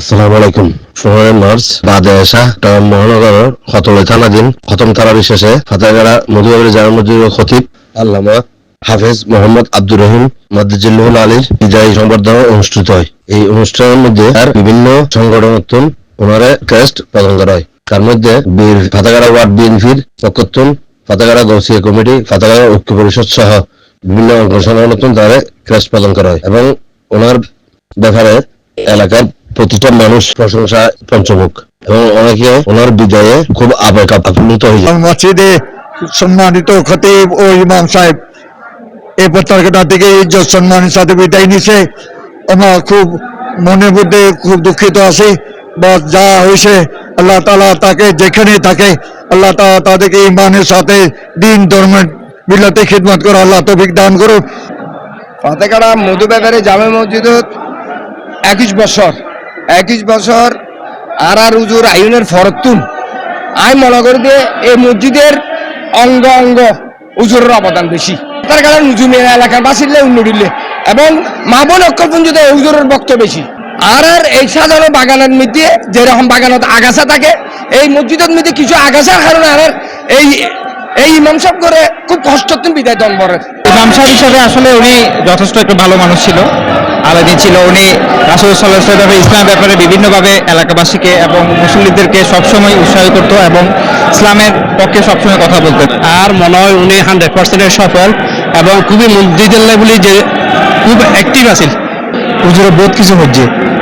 আসসালামু আলাইকুম। ষোলোই মার্চ, বাদে ঢাকা মহানগরের খতলে থানাধীন খতম তারাবি শেষে ফাতেহাগাড়া মধুবাড়ি জামা মসজিদের খতিব আল্লামা হাফেজ মোহাম্মদ আব্দুর রহিম মাদ্দিজুল্লাহুল আলীর বিজয়ী সংবর্ধনা অনুষ্ঠিত হয়। এই অনুষ্ঠানের মধ্যে আর বিভিন্ন সংগঠন ওনারে ক্রেস্ট প্রদান করা হয়। তার মধ্যে বীর ফাতেহাগাড়া ওয়ার্ড বিএনপির পক্ষত্তন ফাতেহাগাড়া গৌসিয়া কমিটি, ফাতেহাগাড়া ঐক্য পরিষদ সহ বিভিন্ন সংগঠন তারে ক্রেস্ট প্রদান করা হয় এবং ওনার ব্যাপারে এলাকার প্রতিটা মানুষ প্রশংসা পঞ্চমুখ। এবং অনেকে ওনার বিজয়ে খুব আবেগ আপ্লুত হয়ে যায়। মসজিদে সম্মানিত খতিব ও ইমাম সাহেব এই প্রত্যাশা থেকে ইজ্জত সম্মানের সাথে বিদায় নিছে। আমরা খুব মনে মধ্যে খুব দুঃখিত আছি। বা যা হয়েছে আল্লাহ তালা তাকে যেখানে থাকে আল্লাহ তালা তাদেরকে ইমানের সাথে দিন ধর্মের বিলাতে খিদমত করে আল্লাহ তৌফিক দান করুন ফাতেকাড়া মধু ব্যাপারে জামে মসজিদত একুশ বছর একুশ বছর আর আর উজুর আইনের ফরতুন আমি মনে করি যে এই মসজিদের অঙ্গ অঙ্গ উজুরের অবদান বেশি। তার কারণে নুজুমের এলাকার বাসিলে উন্নতিলে এবং মা বোন অক্ষরপুঞ্জিত উজুরের বক্তব্য বেশি। আর আর এই সাধারণ বাগানের মধ্যে যেরকম বাগানত আগাছা থাকে, এই মসজিদের মধ্যে কিছু আগাছার কারণে আর এই এই ইমাম সাহেব করে খুব কষ্ট বিদায় দন বরের। ইমাম সাহেব হিসাবে আসলে উনি যথেষ্ট একটা ভালো মানুষ ছিল। আলাদিন ছিল উনি রাসুল সাল্লাহ সাল্লামের ইসলামের ব্যাপারে বিভিন্নভাবে এলাকাবাসীকে এবং মুসলিমদেরকে সবসময় উৎসাহ করতো এবং ইসলামের পক্ষে সবসময় কথা বলতেন। আর মনে হয় উনি হান্ড্রেড পার্সেন্টের সফল এবং খুবই মসজিদের লেভেলে যে খুব অ্যাক্টিভ আছিল উজুরের বহুত কিছু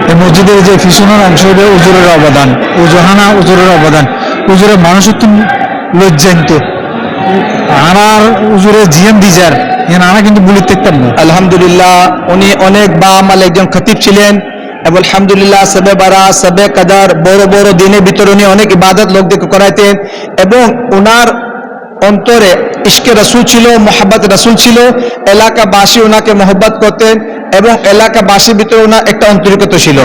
এই মসজিদের যে পিছনের অংশ উজুরের অবদান। উজহানা উজুরের অবদান। উজুরের মানুষত্ব লজ্জান্ত আনার উজুরের জিএম ডিজার এখানে আনা কিন্তু বুলি দেখতাম না। আলহামদুলিল্লাহ, উনি অনেক বা আমাল একজন খতিব ছিলেন। এবং আলহামদুলিল্লাহ, সবে বারা, সবে কাদার, বড় বড় দিনের ভিতরে উনি অনেক ইবাদত লোকদেরকে করাইতেন। এবং ওনার অন্তরে ইশকে রসুল ছিল মোহাম্মদ রসুল ছিল। এলাকাবাসী ওনাকে মোহব্বত করতেন এবং এলাকাবাসীর ভিতরে ওনার একটা অন্তরিকতা ছিল।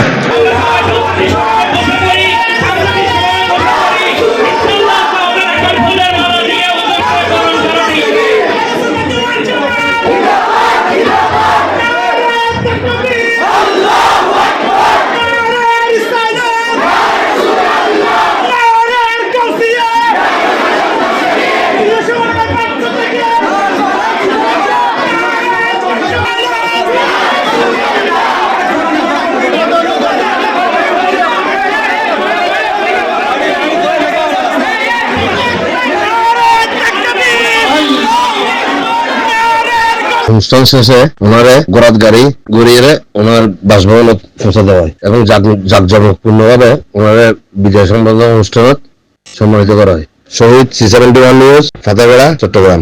অনুষ্ঠান শেষে ওনারে গোড়াত গাড়ি গড়িয়ে ওনার বাসভবনত পৌঁছে দেওয়া হয় এবং জাকজমকপূর্ণ ভাবে ওনারে বিজয় সম্বন্ধ অনুষ্ঠানত সম্মানিত করা হয়। Shahid C seventy one news Fatebera Chittagong.